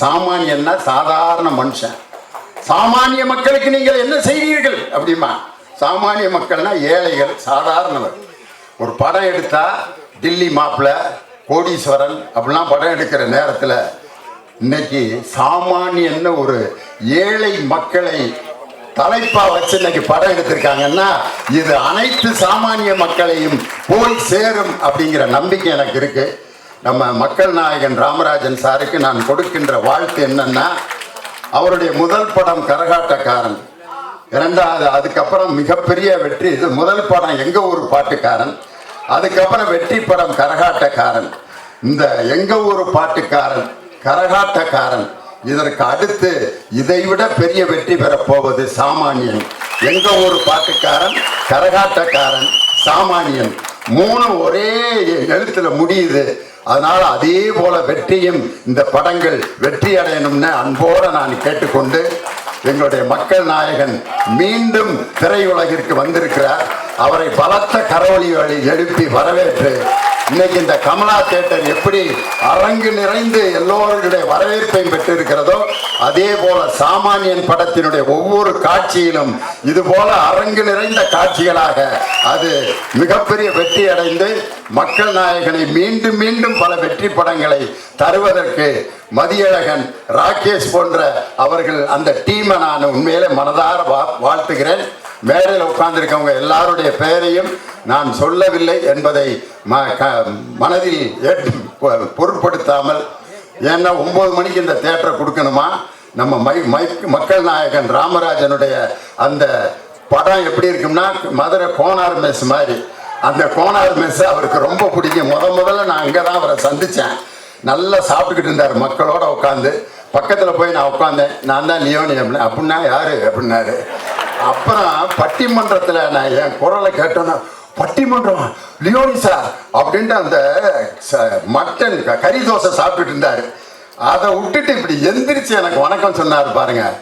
சாமானியன்னா சாதாரண மனுஷன். சாமானிய மக்களுக்கு நீங்கள் என்ன செய்வீர்கள்? அப்படிமா. சாமானிய மக்கள்னா ஏழைகள் சாதாரணவர். ஒரு படம் எடுத்தா டில்லி மாப்பிள்ள கோடீஸ்வரன் அப்படிலாம் படம் எடுக்கிற நேரத்தில் இன்னைக்கு சாமானியன்னு ஒரு ஏழை மக்களை தலைப்பா வச்சு இன்னைக்கு படம் எடுத்திருக்காங்கன்னா இது அனைத்து சாமானிய மக்களையும் போய் சேரும் அப்படிங்கிற நம்பிக்கை எனக்கு இருக்குது நம்ம மக்கள் நாயகன் ராமராஜன் சாருக்கு நான் கொடுக்கின்ற வாழ்த்து என்னன்னா அவருடைய முதல் படம் கரகாட்டக்காரன். இரண்டாவது அதுக்கப்புறம் மிகப்பெரிய வெற்றி. இது முதல் படம் எங்க ஊர் பாட்டுக்காரன். அதுக்கப்புறம் வெற்றி படம் கரகாட்டக்காரன். இந்த எங்க ஊர் பாட்டுக்காரன் கரகாட்டக்காரன். இதற்கு அடுத்து இதைவிட பெரிய வெற்றி பெறப்போவது சாமானியன். எங்க ஊர் பாட்டுக்காரன் கரகாட்டக்காரன் சாமானியன். மூணு ஒரே எழுத்துல முடியுது. அதனால அதே போல வெற்றியும் இந்த படங்கள் வெற்றி அடையணும்னு அன்போட நான் கேட்டுக்கொண்டு எங்களுடைய மக்கள் நாயகன் மீண்டும் திரையுலகிற்கு வந்திருக்கிறார். அவரை பலத்த கரவொலி வழி எழுப்பி வரவேற்று இன்னைக்கு இந்த கமலா தேட்டர் எப்படி அரங்கு நிறைந்து எல்லோருடைய வரவேற்பையும் பெற்றிருக்கிறதோ அதே போல சாமானியன் படத்தினுடைய ஒவ்வொரு காட்சியிலும் இது போல அரங்கு நிறைந்த காட்சிகளாக அது மிகப்பெரிய வெற்றி அடைந்து மக்கள் நாயகனை மீண்டும் மீண்டும் பல வெற்றி படங்களை தருவதற்கு மதியழகன் ராகேஷ் போன்ற அவர்கள் அந்த டீமை நான் உண்மையிலே மனதார வா- வாழ்த்துகிறேன். மேடையில் உட்கார்ந்திருக்கவங்க எல்லாருடைய பெயரையும் நான் சொல்லவில்லை என்பதை ம- க- மனதில் ஏற்று பொருட்படுத்தாமல் ஏன்னா ஒன்பது மணிக்கு இந்த தேட்டரை கொடுக்கணுமா? நம்ம மை மைக் மக்கள் நாயகன் ராமராஜனுடைய அந்த படம் எப்படி இருக்கும்னா மதுரை கோனார் மெஸ் மாதிரி. அந்த கோனார் மெஸ் அவருக்கு ரொம்ப பிடிக்கும். முத முதல்ல நான் அங்கே தான் அவரை சந்தித்தேன். நல்லா சாப்பிட்டுக்கிட்டு இருந்தார் மக்களோட உட்காந்து பக்கத்தில் போய் நான் உட்காந்தேன் நான் தான் லியோனி அப்படின்னா அப்படின்னா யாரு? அப்படின்னாரு. அப்புறம் பட்டிமன்றத்தில் நான் என் குரலை கேட்டோன்னா பட்டிமன்றம் லியோனி சார் அப்படின்ட்டு அந்த ச- மட்டன் கறி தோசை சாப்பிட்டுட்டு இருந்தாரு. அதை விட்டுட்டு இப்படி எந்திரிச்சு எனக்கு வணக்கம் சொன்னார் பாருங்க.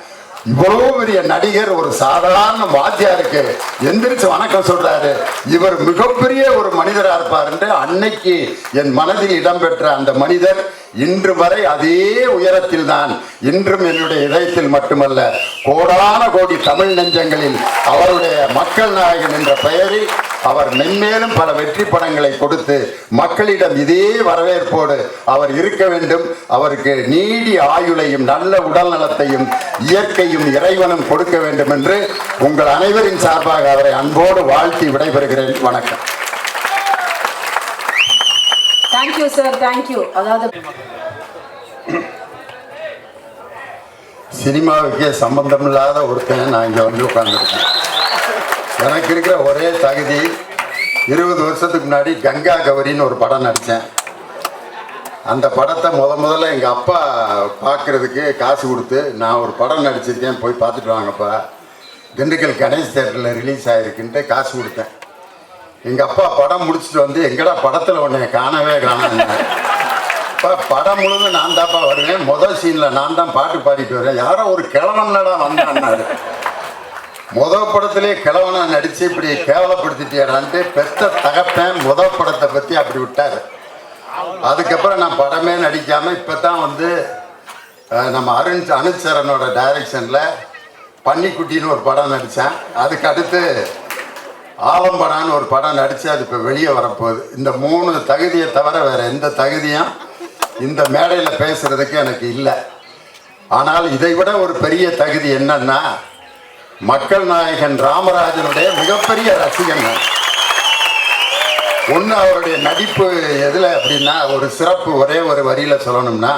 இவ்வளவு பெரிய நடிகர் ஒரு சாதாரண வாத்தியாருக்கு எந்திரிச்சு வணக்கம் சொல்றாரு. இவர் மிகப்பெரிய ஒரு மனிதரா என்று அன்னைக்கு என் மனதில் இடம்பெற்ற அந்த மனிதர் இன்று வரை அதே உயரத்தில் தான் இன்றும் என்னுடைய இதயத்தில் மட்டுமல்ல கோடான கோடி தமிழ் நெஞ்சங்களில் அவருடைய மக்கள் நாயகன் என்ற பெயரில் அவர் மென்மேலும் பல வெற்றி படங்களை கொடுத்து மக்களிடம் இதே வரவேற்போடு அவர் இருக்க வேண்டும். அவருக்கு நீடிய ஆயுளையும் நல்ல உடல் நலத்தையும் இயற்கையும் இறைவனும் கொடுக்க வேண்டும் என்று உங்கள் அனைவரின் சார்பாக அவரை அன்போடு வாழ்த்தி விடைபெறுகிறேன். வணக்கம். தேங்க்யூ சார் தேங்க்யூ அதாவது சினிமாவுக்கே சம்பந்தமில்லாத ஒருத்தன் நான் இங்கே வந்து உட்கார்ந்துருக்கேன். எனக்கு இருக்கிற ஒரே தகுதி இருபது வருஷத்துக்கு முன்னாடி கங்கா கௌரின்னு ஒரு படம் நடித்தேன். அந்த படத்தை முத முதல்ல எங்கள் அப்பா பார்க்குறதுக்கு காசு கொடுத்து நான் ஒரு படம் நடிச்சிருக்கேன் போய் பார்த்துட்டு வாங்கப்பா. திண்டுக்கல் கணேஷ் தேட்டரில் ரிலீஸ் ஆகிருக்குன்ட்டு காசு கொடுத்தேன். எங்கள் அப்பா படம் முடிச்சுட்டு வந்து எங்கடா படத்தில் உன்னை காணவே காணாங்க இப்போ படம் முழுதும் நான் தான்ப்பா வருவேன். முதல் சீனில் நான் தான் பாட்டு பாடிட்டு வரேன் யாரோ ஒரு கிழவன்லடா வந்தான்னாரு. முத படத்திலே கிழவனா நடிச்சு இப்படி கேவலப்படுத்திட்டியாடான்ட்டு பெத்த தகப்பேன் முதல் படத்தை பற்றி அப்படி விட்டாரு. அதுக்கப்புறம் நான் படமே நடிக்காம இப்போ தான் வந்து நம்ம அருண் அனுச்சரனோட டைரக்ஷனில் பன்னிக்குட்டின்னு ஒரு படம் நடித்தேன் அதுக்கு அடுத்து ஆலம்படான்னு ஒரு படம் நடித்து அது இப்போ வெளியே வரப்போகுது. இந்த மூணு தகுதியை தவிர வேற எந்த தகுதியும் இந்த மேடையில் பேசுறதுக்கு எனக்கு இல்லை. ஆனால் இதை விட ஒரு பெரிய தகுதி என்னன்னா மக்கள் நாயகன் ராமராஜனுடைய மிகப்பெரிய ரசிகன் நான். ஒன்று அவருடைய நடிப்பு எதில் அப்படின்னா ஒரு சிறப்பு ஒரே ஒரு வரியில் சொல்லணும்னா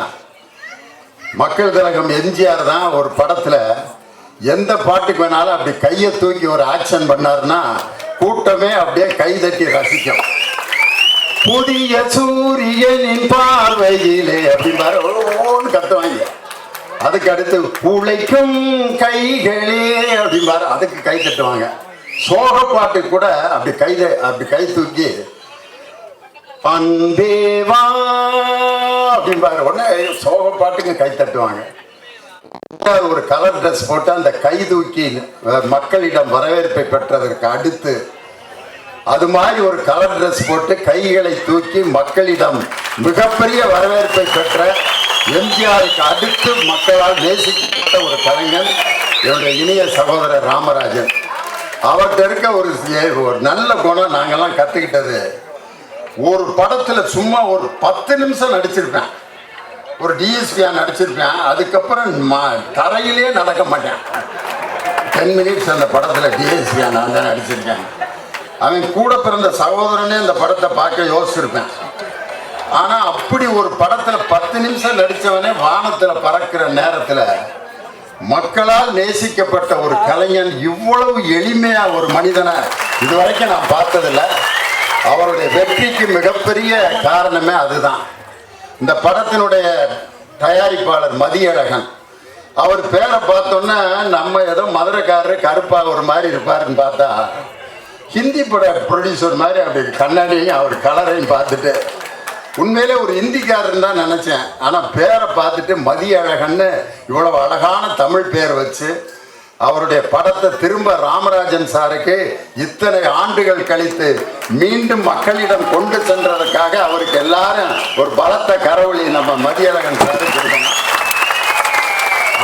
மக்கள் திலகம் எம்ஜிஆர் தான் ஒரு படத்தில் எந்த பாட்டுக்கு வேணாலும் அப்படி கையை தூக்கி ஒரு ஆக்ஷன் பண்ணாருன்னா கூட்டமே அப்படியே கை தட்டி ரசிக்கும். புதிய சூரியனின் பார்வையிலே அப்படிம்பாரு. ஓன்னு கத்துவாங்க. அதுக்கு அடுத்து உழைக்கும் கைகளே அப்படிம்பாரு. அதுக்கு கை தட்டுவாங்க. சோக பாட்டு கூட அப்படி கை அப்படி கை தூக்கி அன்பேவா அப்படிம்பாரு. உடனே சோக பாட்டுக்கு கை தட்டுவாங்க. ஒரு கலர் ட்ரெஸ் போட்டு அந்த கை தூக்கி மக்களிடம் வரவேற்பை பெற்றதற்கு அடுத்து அது மாதிரி ஒரு கலர் ட்ரெஸ் போட்டு கைகளை தூக்கி மக்களிடம் மிகப்பெரிய வரவேற்பை பெற்ற எம்ஜிஆருக்கு அடுத்து மக்களால் நேசிக்கப்பட்ட ஒரு கலைஞன் என்னுடைய இனிய சகோதரர் ராமராஜன். அவர்கிட்ட இருக்க ஒரு ஒரு நல்ல குணம் நாங்கள்லாம் கற்றுக்கிட்டது ஒரு படத்தில் சும்மா ஒரு பத்து நிமிஷம் நடிச்சிருப்பேன். ஒரு டிஎஸ்பியா நடிச்சிருப்பேன். அதுக்கப்புறம் மா தரையிலே நடக்க மாட்டேன். டென் மினிட்ஸ் அந்த படத்தில் டிஎஸ்பியா நான் தான் நடிச்சிருக்கேன். அவன் கூட பிறந்த சகோதரனே அந்த படத்தை பார்க்க யோசிச்சிருப்பேன். ஆனால் அப்படி ஒரு படத்தில் பத்து நிமிஷம் நடிச்சவனே வானத்தில் பறக்கிற நேரத்தில் மக்களால் நேசிக்கப்பட்ட ஒரு கலைஞன் இவ்வளவு எளிமையா ஒரு மனிதனை இதுவரைக்கும் நான் பார்த்ததில்ல. அவருடைய வெற்றிக்கு மிகப்பெரிய காரணமே அதுதான். இந்த படத்தினுடைய தயாரிப்பாளர் மதியழகன். அவர் பேரை பார்த்தோன்னே நம்ம ஏதோ மதுரைக்காரர் கருப்பாக ஒரு மாதிரி இருப்பாருன்னு பார்த்தா ஹிந்தி பட ப்ரொடியூசர் மாதிரி அப்படி கண்ணாடியும் அவர் கலரையும் பார்த்துட்டு உண்மையிலே ஒரு ஹிந்திக்காரன் தான் நினச்சேன். ஆனால் பேரை பார்த்துட்டு மதிய அழகன்னு இவ்வளவு அழகான தமிழ் பேர் வச்சு அவருடைய படத்தை திரும்ப ராமராஜன் சாருக்கு இத்தனை ஆண்டுகள் கழித்து மீண்டும் மக்களிடம் கொண்டு சென்றதற்காக அவருக்கு எல்லாரும் ஒரு பலத்த கரவொளி நம்ம மதியழகன் சாரு கொடுக்கணும்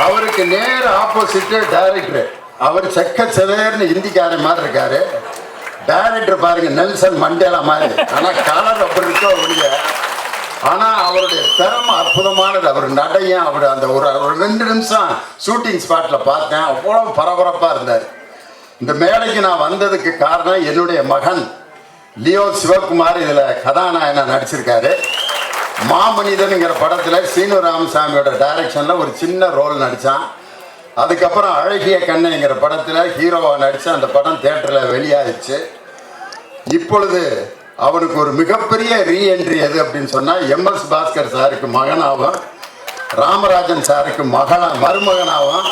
அவருக்கு நேர் ஆப்போசிட்டு டைரக்டர் அவர் செக்க செவேர்னு இந்திக்காரன் மாதிரி இருக்காரு. டேரக்டர் பாருங்க நெல்சன் மண்டேலா மாதிரி. ஆனால் கலர் அப்படி இருக்கோ ஒழிய ஆனால் அவருடைய திறமை அற்புதமானது. அவர் நடையும் அவர் அந்த ஒரு ஒரு ரெண்டு நிமிஷம் ஷூட்டிங் ஸ்பாட்டில் பார்த்தேன். அவ்வளோ பரபரப்பாக இருந்தார். இந்த மேடைக்கு நான் வந்ததுக்கு காரணம் என்னுடைய மகன் லியோ சிவகுமார் இதில் கதாநாயகனா நடிச்சிருக்காரு. மாமனிதனுங்கிற படத்தில் சீனு ராமசாமியோட டைரக்ஷனில் ஒரு சின்ன ரோல் நடித்தான் அதுக்கப்புறம் அழகிய கண்ணைங்கிற படத்தில் ஹீரோவாக நடித்து அந்த படம் தேட்டரில் வெளியாயிடுச்சு. இப்பொழுது அவனுக்கு ஒரு மிகப்பெரிய ரீஎன்ட்ரி எது அப்படின்னு சொன்னால் எம்எஸ் பாஸ்கர் சாருக்கு மகனாகவும் ராமராஜன் சாருக்கு மகனா மருமகனாகவும்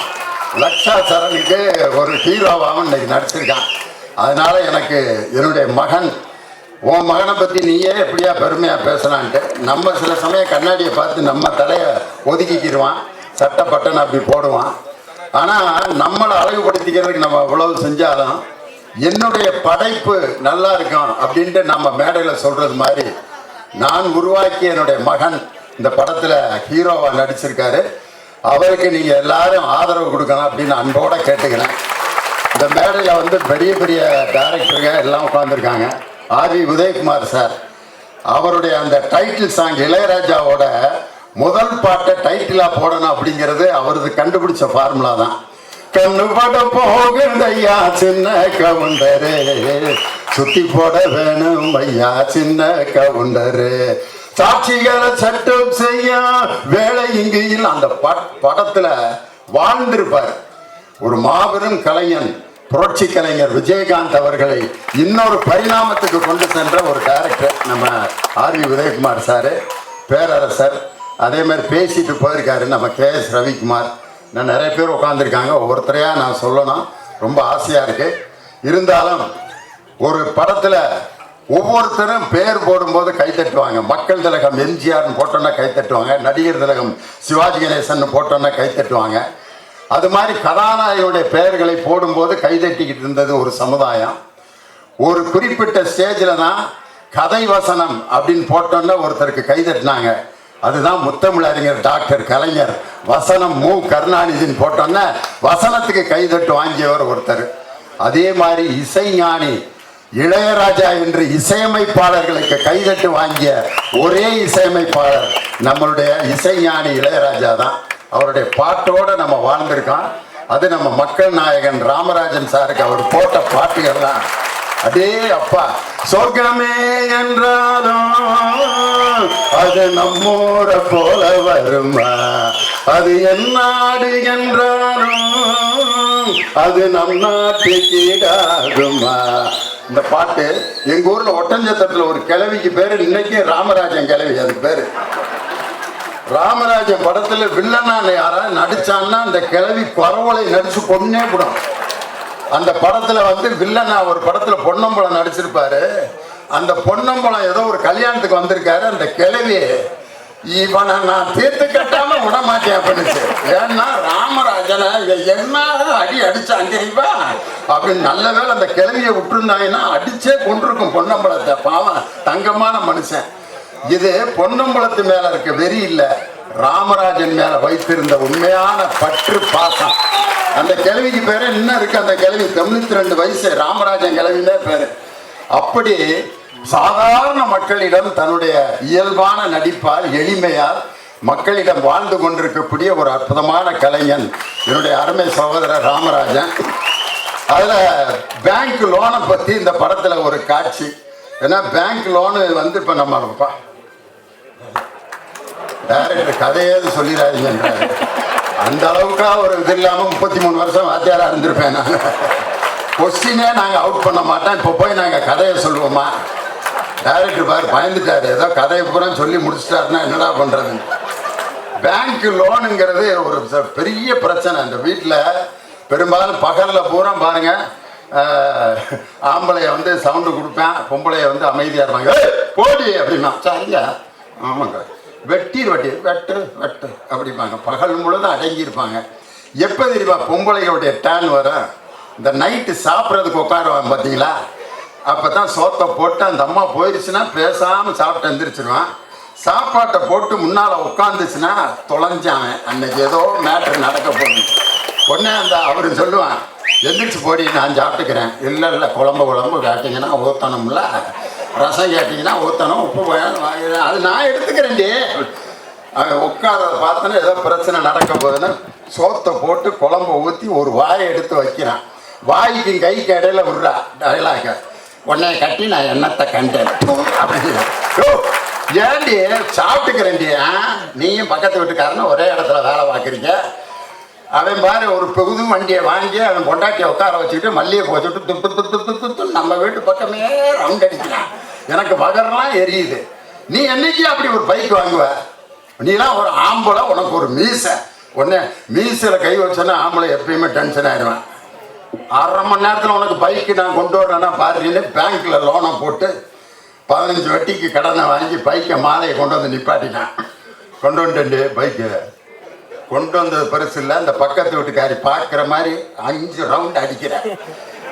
லக்ஷா சரணுக்கு ஒரு ஹீரோவாகவும் இன்னைக்கு நடிச்சிருக்கான். அதனால் எனக்கு என்னுடைய மகன் உன் மகனை பற்றி நீயே எப்படியா பெருமையாக பேசலான்ட்டு நம்ம சில சமயம் கண்ணாடியை பார்த்து நம்ம தலையை ஒதுக்கிக்கிடுவான் சட்டை பட்டன் அப்படி போடுவான். ஆனால் நம்மளை அழகுபடுத்திக்கிறதுக்கு நம்ம எவ்வளவு செஞ்சாலும் என்னுடைய படைப்பு நல்லா இருக்கும் அப்படின்ட்டு நம்ம மேடையில் சொல்கிறது மாதிரி நான் உருவாக்கிய என்னுடைய மகன் இந்த படத்தில் ஹீரோவாக நடிச்சிருக்காரு. அவருக்கு நீங்கள் எல்லாரும் ஆதரவு கொடுக்கணும் அப்படின்னு அன்போட கேட்டுக்கிறேன். இந்த மேடையில் வந்து பெரிய பெரிய டேரக்டருங்க எல்லாம் உட்காந்துருக்காங்க ஆர்வி உதயகுமார் சார். அவருடைய அந்த டைட்டில் சாங் இளையராஜாவோட முதல் பாட்டை டைட்டிலாக போடணும் அப்படிங்கிறது அவரது கண்டுபிடிச்ச ஃபார்முலா தான். கண்ணு பட போகுதையா சின்ன கவுண்டரு? சுத்தி போட வேணும் ஐயா சின்ன கவுண்டரு? சாட்சிகளை சட்டம் செய்ய வேலை இங்கு அந்த படத்துல வாழ்ந்திருப்பார். ஒரு மாபெரும் கலைஞன் புரட்சி கலைஞர் விஜயகாந்த் அவர்களை இன்னொரு பரிணாமத்துக்கு கொண்டு சென்ற ஒரு டேரக்டர் நம்ம ஆர் வி உதயகுமார் சார் பேரரசர். அதே மாதிரி பேசிட்டு போயிருக்காரு நம்ம கே எஸ் ரவிக்குமார். நான் நிறைய பேர் உட்காந்துருக்காங்க ஒவ்வொருத்தரையாக நான் சொல்லணும். ரொம்ப ஆசையாக இருக்குது இருந்தாலும் ஒரு படத்தில் ஒவ்வொருத்தரும் பேர் போடும்போது கை தட்டுவாங்க. மக்கள் திலகம் எம்ஜிஆர்னு போட்டோன்னா கை தட்டுவாங்க. நடிகர் திலகம் சிவாஜி கணேசன் போட்டோன்னா கை தட்டுவாங்க. அது மாதிரி கதாநாயகனுடைய பெயர்களை போடும்போது கைதட்டிக்கிட்டு இருந்தது ஒரு சமுதாயம். ஒரு குறிப்பிட்ட ஸ்டேஜில் தான் கதை வசனம் அப்படின்னு போட்டோன்னா ஒருத்தருக்கு கைதட்டினாங்க அதுதான் முத்தமிழறிஞர் டாக்டர் கலைஞர். வசனம் மு. கருணாநிதின்னு போட்டோன்னா வசனத்துக்கு கைதட்டு வாங்கியவர் ஒருத்தர். அதே மாதிரி இசைஞானி இளையராஜா என்று இசையமைப்பாளர்களுக்கு கைதட்டு வாங்கிய ஒரே இசையமைப்பாளர் நம்மளுடைய இசைஞானி இளையராஜா தான். அவருடைய பாட்டோட நம்ம வாழ்ந்திருக்கோம். அது நம்ம மக்கள் நாயகன் ராமராஜன் சாருக்கு அவர் போட்ட பாட்டுகள்லாம் அடே அப்பா சொர்க்கமே என்றாலும் அது நம்மோட போல வருமா? அது என்னாடு என்றாலும் அது நம் நாட்டு கீடாகுமா இந்த பாட்டு எங்க ஊர்ல ஒட்டஞ்சத்திரத்துல ஒரு கிழவிக்கு பேரு இன்னைக்கு ராமராஜன் கிழவி அது பேரு. ராமராஜன் படத்துல வில்லனா யாராவது நடிச்சான்னா அந்த கிழவி பரவலை நடிச்சு கொண்டே போடும். அந்த படத்துல வந்து வில்லனா ஒரு படத்துல பொன்னம்பலம் நடிச்சிருப்பாரு. அந்த பொன்னம்பலம் ஏதோ ஒரு கல்யாணத்துக்கு வந்திருக்காரு. அந்த கிழவி இவனை நான் தீர்த்து கட்டாம விட மாட்டேன் அப்படின்னுச்சு. ஏன்னா ராமராஜனை என்ன அடி அடிச்சாங்க தெரியுமா அப்படின்னு நல்ல வேளை அந்த கிளவியை விட்டுருந்தாங்கன்னா அடிச்சே கொண்டிருக்கும் பொன்னம்பலத்தை. பாவம் தங்கமான மனுஷன். இது பொன்னம்பலத்து மேல இருக்க வெறி இல்லை. ராமராஜன் மேல வைத்திருந்த உண்மையான பற்று பாசம். அந்த கிழவிக்கு பேரு இன்னும் இருக்கு? அந்த கிழவி தொண்ணூத்தி ரெண்டு வயசு ராமராஜன் கிழவினே பேரு. அப்படி சாதாரண மக்களிடம் தன்னுடைய இயல்பான நடிப்பால் எளிமையால் மக்களிடம் வாழ்ந்து கொண்டிருக்கக்கூடிய ஒரு அற்புதமான கலைஞன் என்னுடைய அருமை சகோதரர் ராமராஜன். அதில் பேங்க் லோனை பற்றி இந்த படத்தில் ஒரு காட்சி. ஏன்னா பேங்க் லோனு வந்து இப்போ நம்ம டைரக்டர் கதையாவது சொல்லிடாதீங்கன்றாரு அந்த அளவுக்குலாம் ஒரு இது இல்லாமல் முப்பத்தி மூணு வருஷம் வாத்தியாராக இருந்திருப்பேன் நான். கொஸ்டினே நாங்கள் அவுட் பண்ண மாட்டோம். இப்போ போய் நாங்கள் கதையை சொல்லுவோமா? டைரக்டர் பாரு பயந்துட்டார். ஏதோ கதையை பூரா சொல்லி முடிச்சிட்டாருன்னா என்னடா பண்ணுறதுன்னு பேங்க் லோனுங்கிறது ஒரு ச- பெரிய பிரச்சனை. இந்த வீட்டில் பெரும்பாலும் பகலில் பூரா பாருங்க ஆம்பளைய வந்து சவுண்டு கொடுப்பேன் பொம்பளைய வந்து அமைதியாக இருப்பாங்க. போடி அப்படின்னா. சரிங்க ஆமாங்க. வெட்டி வெட்டி வெட்டு வெட்டு அப்படிப்பாங்க பகல் முழுதும் அடங்கியிருப்பாங்க. எப்போ தெரியுமா? பொம்பளைகளுடைய டேன் வரும் இந்த நைட்டு சாப்பிட்றதுக்கு உட்காருவான் பார்த்தீங்களா? அப்போ தான் சோத்தை போட்டு அந்த அம்மா போயிடுச்சுன்னா பேசாமல் சாப்பிட்டு எந்திரிச்சிருவான். சாப்பாட்டை போட்டு முன்னால் உட்காந்துச்சுன்னா தொலைஞ்சான் அன்னைக்கு ஏதோ மேட்ரு நடக்க போகுது. உடனே அந்த அவர் சொல்லுவான் எந்திரிச்சு போடி நான் சாப்பிட்டுக்கிறேன். இல்லை இல்லை குழம்பு குழம்பு கேட்டிங்கன்னா ஊற்றணும்ல ரசம் கேட்டிங்கன்னா ஊற்றணும் உப்பு போயாலும் அது நான் எடுத்துக்கிறேன்டி. அவன் உட்காரத பார்த்தோன்னா ஏதோ பிரச்சனை நடக்க போகுதுன்னு சோத்தை போட்டு குழம்பு ஊற்றி ஒரு வாயை எடுத்து வைக்கிறான். வாய்க்கு கைக்கு இடையில விடுறா. டைலாக உன்னை கட்டி நான் எண்ணத்தை கண்டேன். அப்படின்னு. ஏண்டி சாப்பிட்டுக்கிறேன்டி நீயும் பக்கத்து வீட்டுக்காரன்னு ஒரே இடத்துல வேலை பார்க்குறீங்க. அவன் பாரு ஒரு புது வண்டியை வாங்கி அவன் பொண்டாட்டியை உட்கார வச்சுக்கிட்டு மல்லியை போச்சுட்டு துப்பு துப்பு துப்பு நம்ம வீட்டு பக்கமே ரவுண்ட் அடிக்கிறான் எனக்கு பகரெல்லாம் எரியுது. நீ என்னைக்கு அப்படி ஒரு பைக் வாங்குவ? நீலாம் ஒரு ஆம்பளை உனக்கு ஒரு மீசை. உடனே மீசையில் கை வச்சோன்னா ஆம்பளை எப்பயுமே டென்ஷன் ஆயிடுவேன். அரை மணி நேரத்தில் உனக்கு பைக்கு நான் கொண்டு வரேன்னா பாருன்னு பேங்க்கில் லோனை போட்டு பதினஞ்சு வட்டிக்கு கடனை வாங்கி பைக்கை மாலையை கொண்டு வந்து நிப்பாட்டினான் கொண்டு வந்துட்டு பைக்கு கொண்டு வந்தது பெருசு இல்லை அந்த பக்கத்து வீட்டுக்காரி பார்க்குற மாதிரி அஞ்சு ரவுண்ட் அடிக்கிறேன்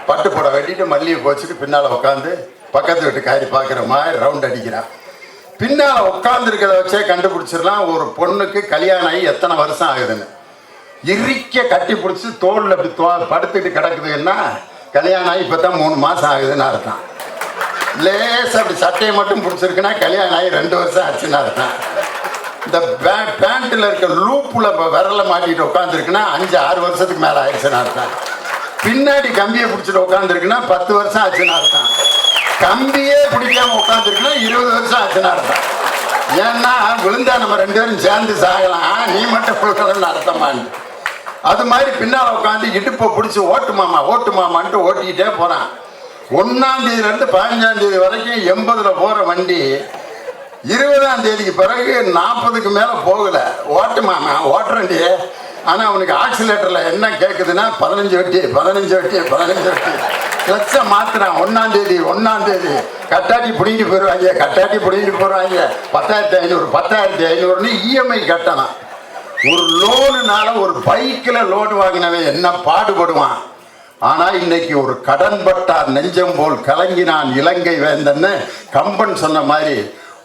பட்டு போட வெட்டிட்டு மல்லிகை போச்சுட்டு பின்னால் உட்காந்து பக்கத்து வீட்டுக்காரி பார்க்குற மாதிரி ரவுண்ட் அடிக்கிறான். பின்னால் உட்காந்துருக்கிறத வச்சே கண்டுபிடிச்சிடலாம். ஒரு பொண்ணுக்கு கல்யாணம் ஆகி எத்தனை வருஷம் ஆகுதுன்னு. இறுக்க கட்டி பிடிச்சி தோலில் அப்படி தோ படுத்துட்டு கிடக்குதுன்னா கல்யாணம் ஆகி இப்போ தான் மூணு மாதம் ஆகுதுன்னு அர்த்தம். லேஸ் அப்படி சட்டையை மட்டும் பிடிச்சிருக்குன்னா கல்யாணம் ஆகி ரெண்டு வருஷம் ஆச்சுன்னு அர்த்தம். இந்த பே- பேண்ட்டில் இருக்க லூப்பில் விரல மாட்டிட்டு உட்காந்துருக்குன்னா அஞ்சு ஆறு வருஷத்துக்கு மேலே ஆயிடுச்சுன்னு அர்த்தம். பின்னாடி கம்பியை பிடிச்சிட்டு உட்காந்துருக்குன்னா பத்து வருஷம் ஆச்சுன்னு அர்த்தம் கம்பியே பிடிக்காம உட்காந்துருக்குன்னா இருபது வருஷம் ஆச்சுன்னு அர்த்தம் ஏன்னா விழுந்தா நம்ம ரெண்டு பேரும் சேர்ந்து சாகலாம். நீ மட்டும் கொடுக்கணும்னு அர்த்தமான்னு அது மாதிரி பின்னால் உட்காந்து இடுப்பை பிடிச்சி ஓட்டு மாமா ஓட்டு மாமான்ட்டு ஓட்டிக்கிட்டே போகிறான் ஒன்றாம் தேதியிலேருந்து பதினஞ்சாம் தேதி வரைக்கும் எண்பதில் போகிற வண்டி இருபதாம் தேதிக்கு பிறகு நாற்பதுக்கு மேலே போகலை. ஓட்டு மாமா ஓட்டுறண்டி ஆனால் அவனுக்கு ஆக்சிலேட்டரில் என்ன கேட்குதுன்னா பதினஞ்சு வட்டி பதினஞ்சு வட்டி பதினஞ்சு வட்டி. கிளச்சை மாத்திரம் ஒன்றாம் தேதி ஒன்றாம் தேதி. கட்டாட்டி பிடிங்கிட்டு போயிடுவாங்க. கட்டாட்டி பிடிங்கிட்டு போயிடுவாங்க பத்தாயிரத்தி ஐநூறு பத்தாயிரத்தி ஐநூறுன்னு இஎம்ஐ கட்டணும் ஒரு லோனுனால ஒரு பைக்கில் லோன் வாங்கினவன் என்ன பாடுபடுவான்? ஆனால் இன்னைக்கு ஒரு கடன்பட்டார் நெஞ்சம் போல் கலங்கினான் இலங்கை வேந்தன்னு கம்பன் சொன்ன மாதிரி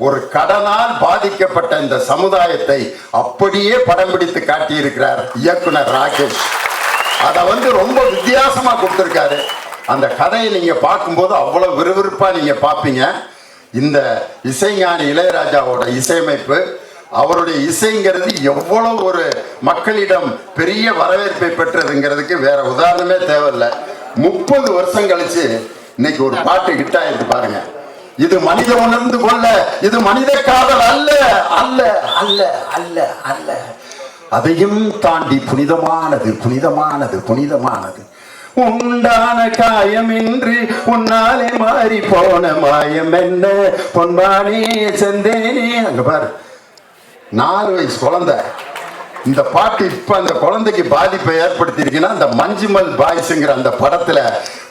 ஒரு கடனால் பாதிக்கப்பட்ட இந்த சமுதாயத்தை அப்படியே படம் பிடித்து காட்டியிருக்கிறார் இயக்குனர் ராகேஷ். அதை வந்து ரொம்ப வித்தியாசமா கொடுத்துருக்காரு. அந்த கதையை நீங்க பார்க்கும்போது அவ்வளவு விறுவிறுப்பா நீங்க பார்ப்பீங்க. இந்த இசைஞானி இளையராஜாவோட இசையமைப்பு அவருடைய இசைங்கிறது எவ்வளவு ஒரு மக்களிடம் பெரிய வரவேற்பை பெற்றதுங்கிறதுக்கு வேற உதாரணமே தேவையில்லை. முப்பது வருஷம் கழிச்சு இன்னைக்கு ஒரு பாட்டு ஹிட் ஆயிருக்கு பாருங்க. இது மனித உணர்ந்து கொள்ள இது மனித காதல் அல்ல அல்ல அல்ல அல்ல அல்ல. அதையும் தாண்டி புனிதமானது புனிதமானது புனிதமானது. உண்டான காயமின்றி உன்னாலே மாறி போன மாயம் என்ன? பொன்பானே செந்தேனே. அங்க பாரு. நாலு வயசு குழந்தை. இந்த பாட்டு இப்ப அந்த குழந்தைக்கு பாதிப்பை ஏற்படுத்தியிருக்குன்னா அந்த மஞ்சுமல் பாய்ஸ்ங்கிற அந்த படத்துல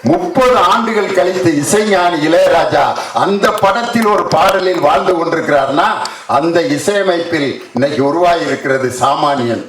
முப்பது ஆண்டுகள் கழித்து இசைஞானி இளையராஜா அந்த படத்தில் ஒரு பாடலில் வாழ்ந்து கொண்டிருக்கிறார்னா அந்த இசையமைப்பில் இன்னைக்கு உருவாகி இருக்கிறது சாமானியன்.